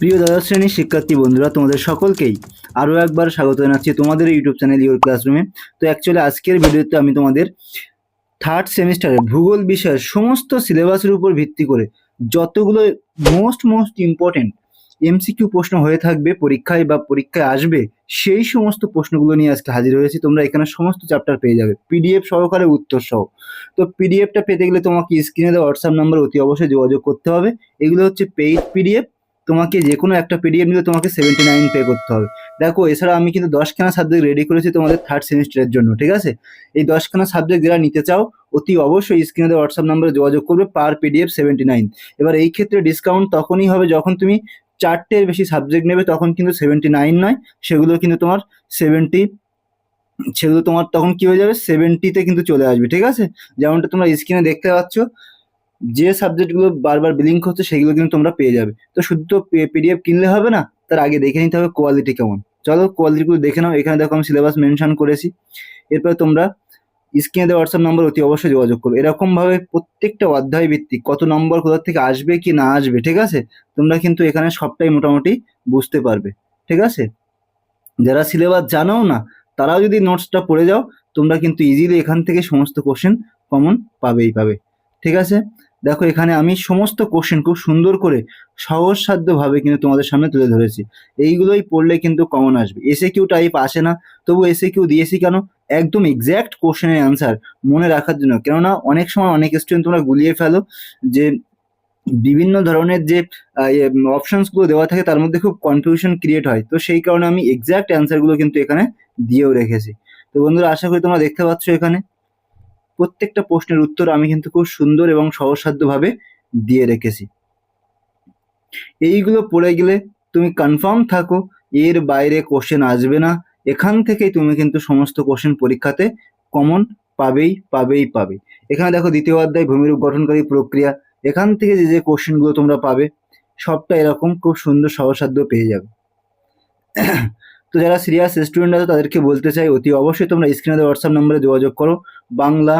প্রিয় দ্বাদশ শ্রেণির শিক্ষার্থী বন্ধুরা, তোমাদের সকলকেই আরও একবার স্বাগত জানাচ্ছি তোমাদের ইউটিউব চ্যানেল ইউর ক্লাসরুমে। তো অ্যাকচুয়ালি আজকের ভিডিওতে আমি তোমাদের থার্ড সেমিস্টারের ভূগোল বিষয়ের সমস্ত সিলেবাসের উপর ভিত্তি করে যতগুলো মোস্ট মোস্ট ইম্পর্টেন্ট এমসিকিউ প্রশ্ন হয়ে থাকবে, পরীক্ষায় বা পরীক্ষায় আসবে, সেই সমস্ত প্রশ্নগুলো নিয়ে আজকে হাজির হয়েছি। তোমরা এখানে সমস্ত চ্যাপ্টার পেয়ে যাবে পিডিএফ সহকারে উত্তর সহ। তো পিডিএফটা পেতে গেলে তোমাকে স্ক্রিনে দেওয়া হোয়াটসঅ্যাপ নাম্বার অতি অবশ্যই যোগাযোগ করতে হবে। এগুলো হচ্ছে পেইড পিডিএফ তোমাকে যে কোনো একটা পিডিএফ নিলে তোমাকে সেভেন্টি নাইন পে করতে হবে। দেখো, এছাড়া আমি কিন্তু দশখানা সাবজেক্ট রেডি করেছি তোমাদের থার্ড সেমিস্টারের জন্য, ঠিক আছে? এই দশখানা সাবজেক্ট যারা নিতে চাও, অতি অবশ্যই স্ক্রিনে হোয়াটসঅ্যাপ নাম্বারে যোগাযোগ করবে পার পিডিএফ সেভেন্টি নাইন এবার এই ক্ষেত্রে ডিসকাউন্ট তখনই হবে যখন তুমি চারটের বেশি সাবজেক্ট নেবে, তখন কিন্তু সেভেন্টি নাইন নয়, সেগুলো কিন্তু তোমার সেভেন্টি সেগুলো তোমার তখন কি হয়ে যাবে? সেভেন্টিতে কিন্তু চলে আসবে, ঠিক আছে? যেমনটা তোমরা স্ক্রিনে দেখতে পাচ্ছ যে সাবজেক্টগুলো বারবার বিলিং হচ্ছে সেগুলো কিন্তু তোমরা পেয়ে যাবে। তো শুধু পিডিএফ কিনলে হবে না, তার আগে দেখে নিতে হবে কোয়ালিটি কেমন। চলো কোয়ালিটিগুলো দেখে নাও, এখানে দেখো আমি সিলেবাস মেনশন করেছি। এরপর তোমরা স্ক্রিনে দেওয়া হোয়াটসঅ্যাপ নম্বর অতি অবশ্যই যোগাযোগ করো। এরকমভাবে প্রত্যেকটা অধ্যায় ভিত্তিক কত নম্বর কোথা থেকে আসবে কি না আসবে, ঠিক আছে? তোমরা কিন্তু এখানে সবটাই মোটামুটি বুঝতে পারবে, ঠিক আছে? যারা সিলেবাস জানাও না, তারাও যদি নোটসটা পড়ে যাও, তোমরা কিন্তু ইজিলি এখান থেকে সমস্ত কোশ্চেন কমন পাবেই পাবে, ঠিক আছে? দেখো, এখানে আমি সমস্ত কোশ্চেন খুব সুন্দর করে সহজসাধ্যভাবে কিন্তু তোমাদের সামনে তুলে ধরেছি। এইগুলোই পড়লে কিন্তু কমন আসবে। এসে কিউ টাইপ আসে না, তবু এসে কিউ দিয়েছি কেন? একদম এক্স্যাক্ট কোশ্চেনের অ্যান্সার মনে রাখার জন্য। কেননা, অনেক সময় অনেক স্টুডেন্ট তোমরা গুলিয়ে ফেলো যে, বিভিন্ন ধরনের যে অপশনসগুলো দেওয়া থাকে, তার মধ্যে খুব কনফিউশন ক্রিয়েট হয়। তো সেই কারণে আমি এক্স্যাক্ট অ্যান্সারগুলো কিন্তু এখানে দিয়েও রেখেছি। তো বন্ধুরা, আশা করি তোমরা দেখতে পাচ্ছ এখানে। প্রত্যেকটা প্রশ্নের উত্তর আমি কিন্তু খুব সুন্দর এবং সহজসাধ্যভাবে দিয়ে রেখেছি। এইগুলো পড়ে গেলে তুমি কনফার্ম থাকো, এর বাইরে কোশ্চেন আসবে না। এখান থেকেই তুমি কিন্তু সমস্ত কোশ্চেন পরীক্ষাতে কমন পাবেই পাবেই পাবে এখানে দেখো দ্বিতীয় অধ্যায় ভূমিরূপ গঠনকারী প্রক্রিয়া। এখান থেকে যে যে কোশ্চেনগুলো তোমরা পাবে, সবটা এরকম খুব সুন্দর সহসাধ্য পেয়ে যাবে। তো যারা সিরিয়াস স্টুডেন্ট আছে, তাদেরকে বলতে চাই, অতি অবশ্যই তোমরা স্ক্রিনে হোয়াটসঅ্যাপ নম্বরে যোগাযোগ করো। বাংলা,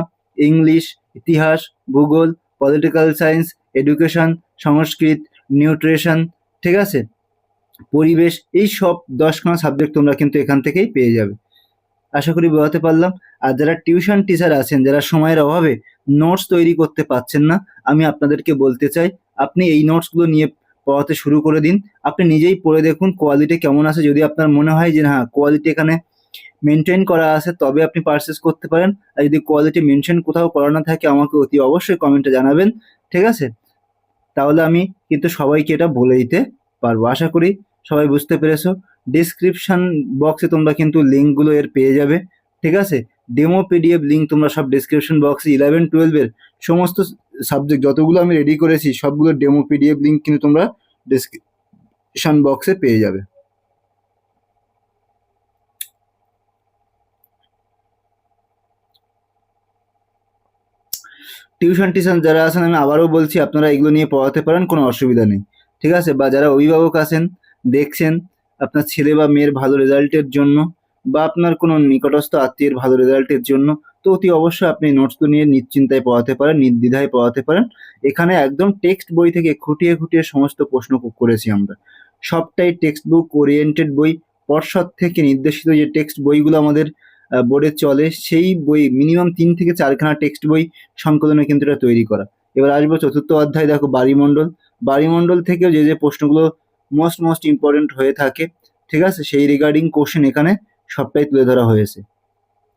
ইংলিশ, ইতিহাস, ভূগোল political science education Sanskrit nutrition ঠিক আছে? পরিবেশ, এই সব দশখানা সাবজেক্ট তোমরা কিন্তু এখান থেকেই পেয়ে যাবে। আশা করি বোঝাতে পারলাম। আর যারা টিউশন টিচার আছেন, যারা সময়ের অভাবে নোটস তৈরি করতে পারছেন না, আমি আপনাদেরকে বলতে চাই, আপনি এই নোটসগুলো নিয়ে পড়াতে শুরু করে দিন। আপনি নিজেই পড়ে দেখুন কোয়ালিটি কেমন আছে। যদি আপনার মনে হয় যে হ্যাঁ কোয়ালিটি এখানে মেনটেন করা আছে, তবে আপনি পারচেস করতে পারেন। আর যদি কোয়ালিটি মেনশন কোথাও করা না থাকে, আমাকে অতি অবশ্যই কমেন্টে জানাবেন। ঠিক আছে? তাহলে আমি কিন্তু সবাইকে এটা বলে দিতে পারব। আশা করি সবাই বুঝতে পেরেছ। ডিসক্রিপশন বক্সে তোমরা কিন্তু লিঙ্কগুলো এর পেয়ে যাবে। ঠিক আছে? ডেমো পিডিএফ লিঙ্ক তোমরা সব ডিসক্রিপশন বক্সে ইলেভেন টুয়েলভের সমস্ত সাবজেক্ট যতগুলো আমি রেডি করেছি, সবগুলো ডেমো পিডিএফ লিঙ্ক কিন্তু তোমরা ডিসক্রিপশন বক্সে পেয়ে যাবে। টিউশন টিউশন যারা আছেন, আমি আবারও বলছি, আপনারা এগুলো নিয়ে পড়াতে পারেন, কোনো অসুবিধা নেই। ঠিক আছে? বা যারা অভিভাবক আছেন, দেখছেন, আপনার ছেলে বা মেয়ের ভালো রেজাল্টের জন্য বা আপনার কোনো নিকটস্থ আত্মীয়ের ভালো রেজাল্টের জন্য, তো অতি অবশ্যই আপনি নোটসগুলো নিয়ে নিশ্চিন্তায় পড়াতে পারেন, নির্দ্বিধায় পড়াতে পারেন। এখানে একদম টেক্সট বই থেকে খুঁটিয়ে খুঁটিয়ে সমস্ত প্রশ্ন করেছি আমরা। সবটাই টেক্সট বুক ওরিয়েন্টেড বই। পর্ষদ থেকে নির্দেশিত যে টেক্সট বইগুলো আমাদের বোর্ডে চলে, সেই বই মিনিমাম তিন থেকে চারখানা টেক্সট বই সংকলনে কিন্তু এটা তৈরি করা। এবার আসব চতুর্থ অধ্যায়, দেখো বাড়িমণ্ডল। বাড়িমণ্ডল থেকেও যে যে প্রশ্নগুলো মোস্ট মোস্ট ইম্পর্টেন্ট হয়ে থাকে, ঠিক আছে? সেই রিগার্ডিং কোশ্চেন এখানে সবটাই তুলে ধরা হয়েছে।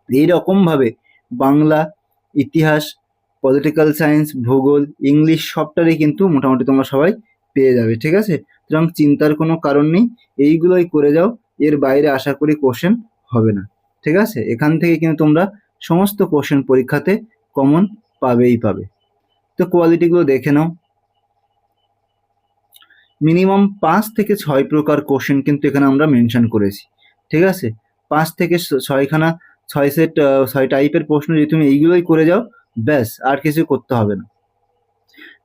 এইরকমভাবে বাংলা, ইতিহাস পলিটিক্যাল সায়েন্স ভূগোল, ইংলিশ সবটারই কিন্তু মোটামুটি তোমরা সবাই পেয়ে যাবে, ঠিক আছে? সুতরাং চিন্তার কোনো কারণ নেই, এইগুলোই করে যাও, এর বাইরে আশা করি কোশ্চেন হবে না, ঠিক আছে? এখান থেকে কিন্তু তোমরা সমস্ত কোশ্চেন পরীক্ষাতে কমন পাবেই পাবে। তো কোয়ালিটিগুলো দেখে নাও। মিনিমাম পাঁচ থেকে ছয় প্রকার কোশ্চেন কিন্তু এখানে আমরা মেনশন করেছি, ঠিক আছে? পাঁচ থেকে ছয়খানা, ছয় সেট ছয় টাইপের প্রশ্ন যদি তুমি এইগুলোই করে যাও, ব্যাস, আর কিছু করতে হবে না।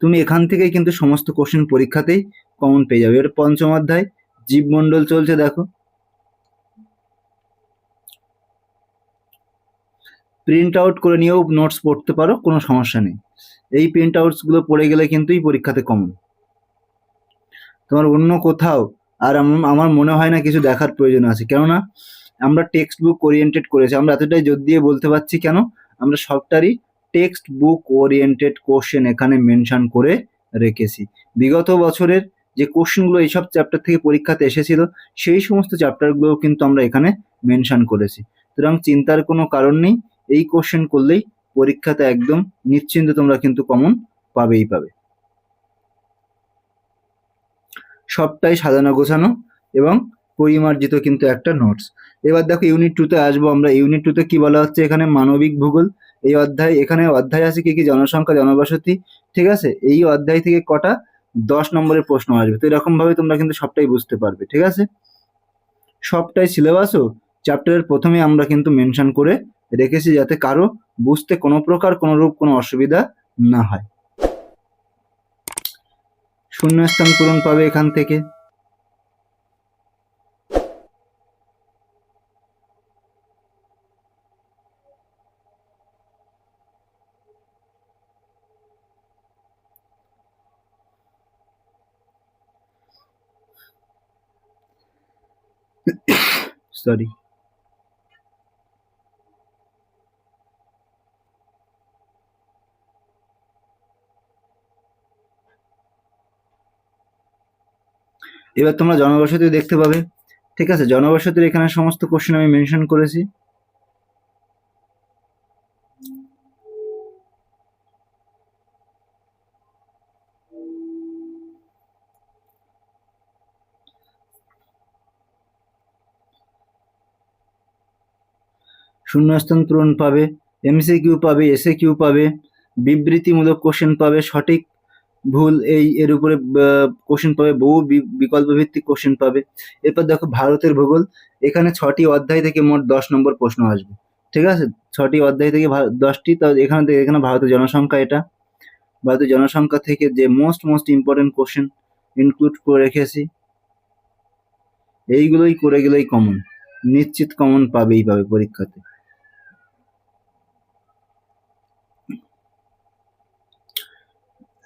তুমি এখান থেকেই কিন্তু সমস্ত কোশ্চেন পরীক্ষাতেই কমন পেয়ে যাবে। এর পঞ্চম অধ্যায়, জীবমণ্ডল চলছে, দেখো। প্রিন্ট আউট করে নিয়েও নোটস পড়তে পারো, কোনো সমস্যা নেই। এই প্রিন্ট আউটসগুলো পড়ে গেলে কিন্তু এই পরীক্ষাতে কমন তোমার অন্য কোথাও আর আমার মনে হয় না কিছু দেখার প্রয়োজন আছে। কেননা আমরা টেক্সট বুক ওরিয়েন্টেড করেছি। আমরা এতটাই জোর দিয়ে বলতে পারছি কেন? আমরা সবটারই টেক্সট বুক ওরিয়েন্টেড কোশ্চেন এখানে মেনশন করে রেখেছি। বিগত বছরের যে কোশ্চেনগুলো এইসব চ্যাপ্টার থেকে পরীক্ষাতে এসেছিল, সেই সমস্ত চ্যাপ্টারগুলোও কিন্তু আমরা এখানে মেনশন করেছি। সুতরাং চিন্তার কোনো কারণ নেই, এই কোশ্চেন করলেই পরীক্ষাতে একদম নিশ্চিন্ত তোমরা কিন্তু কমন পাবেই পাবে। সবটাই সাজানো গোছানো এবং পরিমার্জিত কিন্তু একটা নোটস এবার দেখো ইউনিট টুতে আসব আমরা। ইউনিট টুতে কি বলা হচ্ছে? এখানে মানবিক ভূগোল। এই অধ্যায় এখানে অধ্যায় আছে কি কি? জনসংখ্যা, জনবসতি, ঠিক আছে? এই অধ্যায় থেকে কটা? দশ নম্বরের প্রশ্ন আসবে। তো এরকম ভাবে তোমরা কিন্তু সবটাই বুঝতে পারবে, ঠিক আছে? সবটাই সিলেবাসও চ্যাপ্টারের প্রথমে আমরা কিন্তু মেনশন করে রেখেছি যাতে কারও বুঝতে কোনো প্রকার, কোনো রূপ, কোনো অসুবিধা না হয়। শূন্যস্থান পূরণ পাবে এখান থেকে। সরি এবার তোমরা জনবসতি দেখতে পাবে। ঠিক আছে, জনবসতির এখানে সমস্ত কোশ্চেন আমি মেনশন করেছি। শূন্যস্থান পূরণ পাবে এমসি কিউ পাবে এসএ কিউ পাবে, বিবৃতিমূলক কোশ্চেন পাবে, সঠিক ভুল এই, এর উপরে কোশ্চেন পাবে, বহু বিকল্প ভিত্তিক কোশ্চেন পাবে। এরপর দেখো ভারতের ভূগোল, এখানে ছটি অধ্যায় থেকে মোট দশ নম্বর প্রশ্ন আসবে। ঠিক আছে? ছটি অধ্যায় থেকে দশটি, তো এখানে এখানে ভারতের জনসংখ্যা এটা। ভারতের জনসংখ্যা থেকে যে most most important question include করে রেখেছি। এইগুলোই করে গেলেই কমন নিশ্চিত কমন পাবেই পাবে পরীক্ষাতে।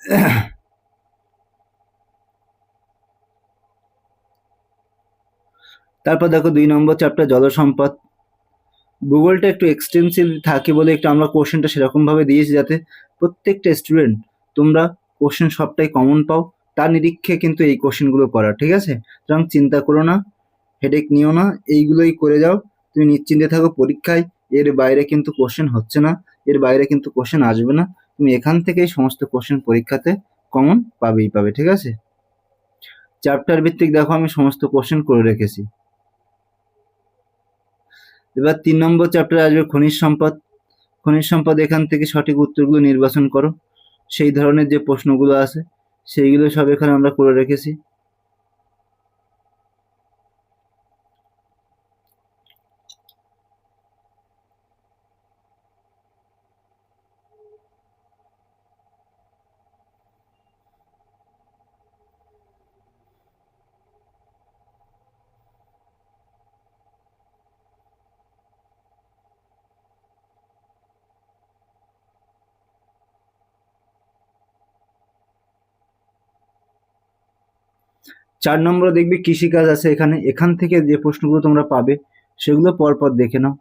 তারপর দেখো দুই নম্বর চ্যাপ্টার জলসম্পদ। ভূগোলটা একটু এক্সটেন্সিভ থাকে বলে একটু আমরা কোশ্চেনটা সেরকম ভাবে দিয়েছি যাতে প্রত্যেকটা স্টুডেন্ট তোমরা কোশ্চেন সবটাই কমন পাও। তার নিরীক্ষে কিন্তু এই কোশ্চেনগুলো করা ঠিক আছে? সুতরাং চিন্তা করো না হেডেক নিও না, এইগুলোই করে যাও। তুমি নিশ্চিন্তে থাকো পরীক্ষায়, এর বাইরে কিন্তু কোশ্চেন হচ্ছে না, এর বাইরে কিন্তু কোশ্চেন আসবে না। তুমি এখান থেকেই সমস্ত কোশ্চেন পরীক্ষাতে কমন পাবেই, পাবে, ঠিক আছে? চ্যাপ্টার ভিত্তিক দেখো, আমি সমস্ত কোশ্চেন করে রেখেছি। এবার তিন নম্বর চ্যাপ্টার আসবে খনিজ সম্পদ। খনিজ সম্পদ এখান থেকে সঠিক উত্তরগুলো নির্বাচন করো। সেই ধরনের যে প্রশ্নগুলো আছে, সেইগুলো সব এখানে আমরা করে রেখেছি। চার নম্বরে দেখবে কৃষিকাজ আছে এখানে, এখান থেকে যে প্রশ্নগুলো তোমরা পাবে, সেগুলো পরপর দেখে নাও।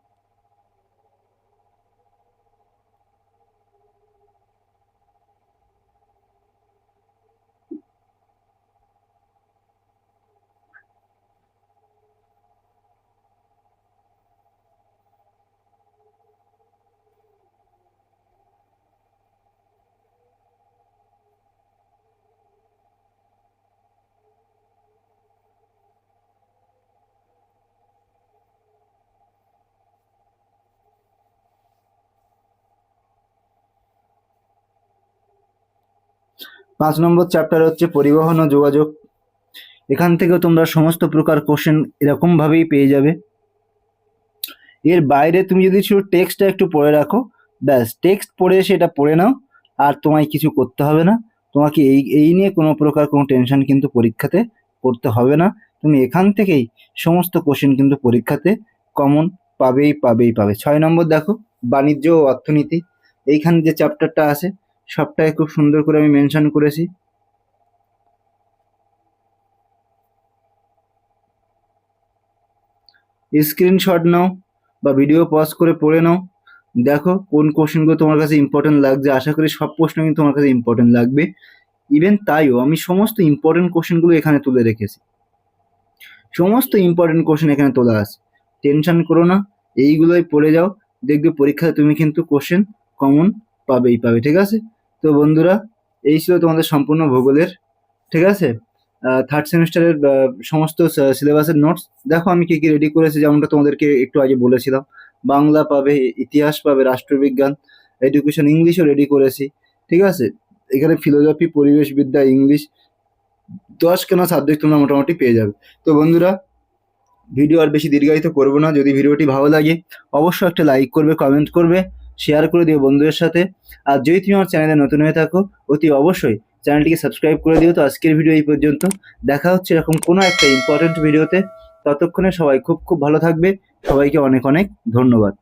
পাঁচ নম্বর চ্যাপ্টার হচ্ছে পরিবহন ও যোগাযোগ। এখান থেকেও তোমরা সমস্ত প্রকার কোশ্চেন এরকমভাবেই পেয়ে যাবে। এর বাইরে তুমি যদি শুধু টেক্সটটা একটু পড়ে রাখো, ব্যাস টেক্সট পড়ে এসে এটা পড়ে নাও, আর তোমায় কিছু করতে হবে না। তোমাকে এই এই নিয়ে কোনো প্রকার কোনো টেনশন কিন্তু পরীক্ষাতে করতে হবে না। তুমি এখান থেকেই সমস্ত কোশ্চেন কিন্তু পরীক্ষাতে কমন পাবেই পাবেই, পাবে। ছয় নম্বর দেখো, বাণিজ্য ও অর্থনীতি। এইখানে যে চ্যাপ্টারটা আছে সবটাই খুব সুন্দর করে আমি মেনশন করেছি। স্ক্রিনশট নাও বা ভিডিও পজ করে পড়ে নাও। দেখো কোন কোশ্চেনগুলো তোমার কাছে ইম্পর্টেন্ট লাগছে। আশা করি সব প্রশ্ন কিন্তু তোমার কাছে ইম্পর্টেন্ট লাগবে। ইভেন তাইও আমি সমস্ত ইম্পর্টেন্ট কোশ্চেনগুলো এখানে তুলে রেখেছি। সমস্ত ইম্পর্টেন্ট কোশ্চেন এখানে তোলা আছে। টেনশন করো না, এইগুলোই পড়ে যাও। দেখবে পরীক্ষায় তুমি কিন্তু কোশ্চেন কমন পাবেই, পাবে, ঠিক আছে? তো বন্ধুরা, এই ছিল তোমাদের সম্পূর্ণ ভূগোলের, ঠিক আছে? থার্ড সেমিস্টারের সমস্ত সিলেবাসের নোটস দেখো আমি কি কি রেডি করেছি, যেমনটা তোমাদেরকে একটু আগে বলেছিলাম। বাংলা পাবে, ইতিহাস পাবে, রাষ্ট্রবিজ্ঞান এডুকেশন ইংলিশও রেডি করেছি, ঠিক আছে? এখানে ফিলোসফি পরিবেশবিদ্যা ইংলিশ দশ কেন সাবজেক্ট তোমরা মোটামুটি পেয়ে যাবে। তো বন্ধুরা ভিডিও আর বেশি দীর্ঘায়িত করব না। যদি ভিডিওটি ভালো লাগে, অবশ্যই একটা লাইক করবে কমেন্ট করবে। শেয়ার করে দিও বন্ধুদের সাথে। আর যদি তুমি আমার চ্যানেলে নতুন হয়ে থাকো, অতি অবশ্যই চ্যানেলটিকে সাবস্ক্রাইব করে দিও। তো আজকের ভিডিও এই পর্যন্ত। দেখা হচ্ছে এরকম কোনো একটা ইম্পর্টেন্ট ভিডিওতে ততক্ষণে সবাই খুব খুব ভালো থাকবে। সবাইকে অনেক অনেক ধন্যবাদ।